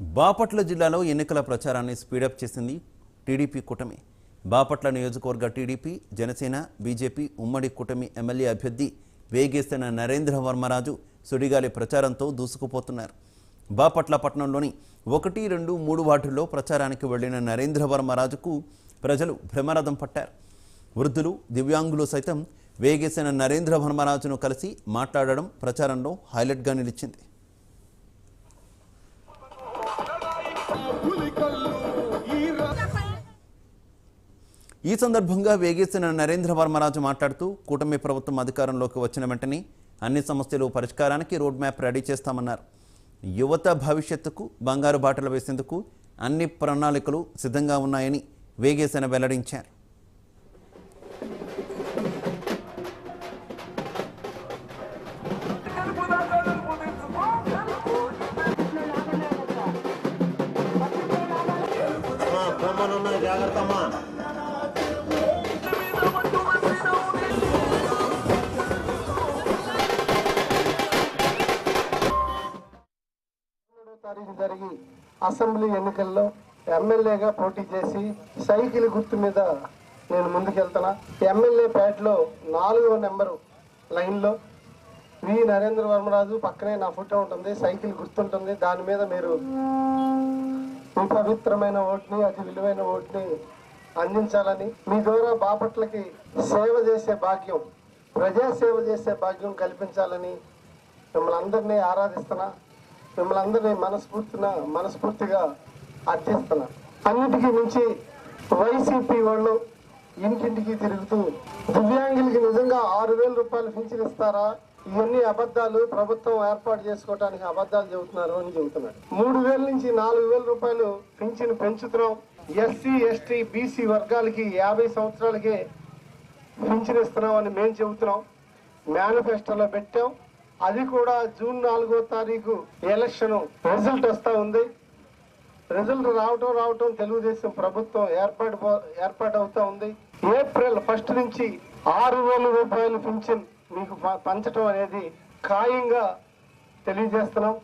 బాపట్ల జిల్లాలో ఎన్నికల ప్రచారాన్ని స్పీడప్ చేసింది టీడీపీ కూటమి. బాపట్ల నియోజకవర్గ టీడీపీ జనసేన బీజేపీ ఉమ్మడి కూటమి ఎమ్మెల్యే అభ్యర్థి వేగేసిన నరేంద్ర వర్మరాజు సుడిగాలి ప్రచారంతో దూసుకుపోతున్నారు. బాపట్ల పట్టణంలోని ఒకటి రెండు మూడు వార్డుల్లో ప్రచారానికి వెళ్ళిన నరేంద్ర వర్మరాజుకు ప్రజలు భ్రమరథం పట్టారు. వృద్ధులు దివ్యాంగులు సైతం వేగేసిన నరేంద్ర వర్మరాజును కలిసి మాట్లాడడం ప్రచారంలో హైలైట్గా నిలిచింది. ఈ సందర్భంగా వేగేసిన నరేంద్ర వర్మరాజు మాట్లాడుతూ కూటమి ప్రభుత్వం అధికారంలోకి వచ్చిన వెంటనే అన్ని సమస్యలు పరిష్కారానికి రోడ్ మ్యాప్ రెడీ చేస్తామన్నారు. యువత భవిష్యత్తుకు బంగారు బాటలు వేసేందుకు అన్ని ప్రణాళికలు సిద్ధంగా ఉన్నాయని వేగేసిన వెల్లడించారు. అమ్మా జాగ్రత్త అమ్మా జరిగి అసెంబ్లీ ఎన్నికల్లో ఎమ్మెల్యేగా పోటీ చేసి సైకిల్ గుర్తు మీద నేను ముందుకెళ్తున్నా. ఎమ్మెల్యే పేటలో నాలుగవ నెంబరు లైన్లో వి నరేంద్ర వర్మరాజు పక్కనే నా ఫోటో ఉంటుంది సైకిల్ గుర్తుంటుంది. దాని మీద మీరు మీ పవిత్రమైన ఓటుని అతి విలువైన ఓటుని అందించాలని. మీ ద్వారా బాపట్లకి సేవ చేసే భాగ్యం ప్రజా సేవ చేసే భాగ్యం కల్పించాలని మిమ్మల్ని అందరినీ ఆరాధిస్తున్నా. మిమ్మల్ని అందరినీ మనస్ఫూర్తిన మనస్ఫూర్తిగా అర్థిస్తున్నా అన్నిటికీ మించి వైసీపీ వాళ్ళు ఇంటింటికి తిరుగుతూ దివ్యాంగులకి నిజంగా ఆరు వేల రూపాయలు పింఛన్ ఇస్తారా? ఇవన్నీ అబద్ధాలు. ప్రభుత్వం ఏర్పాటు చేసుకోవడానికి అబద్ధాలు చెబుతున్నారు అని చెబుతున్నారు. మూడు వేల నుంచి నాలుగు వేల రూపాయలు పింఛన్ పెంచుతున్నాం. ఎస్సీ ఎస్టీ బీసీ వర్గాలకి యాభై సంవత్సరాలకే పింఛన్ ఇస్తున్నాం అని మేము చెబుతున్నాం. మేనిఫెస్టోలో పెట్టాం. అది కూడా జూన్ నాలుగో తారీఖు ఎలక్షన్ రిజల్ట్ వస్తా ఉంది. రిజల్ట్ రావటం రావటం తెలుగుదేశం ప్రభుత్వం ఏర్పాటు పో- ఏర్పాటు అవుతా ఉంది. ఏప్రిల్ ఫస్ట్ నుంచి ఆరు వేల రూపాయలు పింఛన్ మీకు ప- పంచటం అనేది ఖాయంగా తెలియజేస్తున్నాం.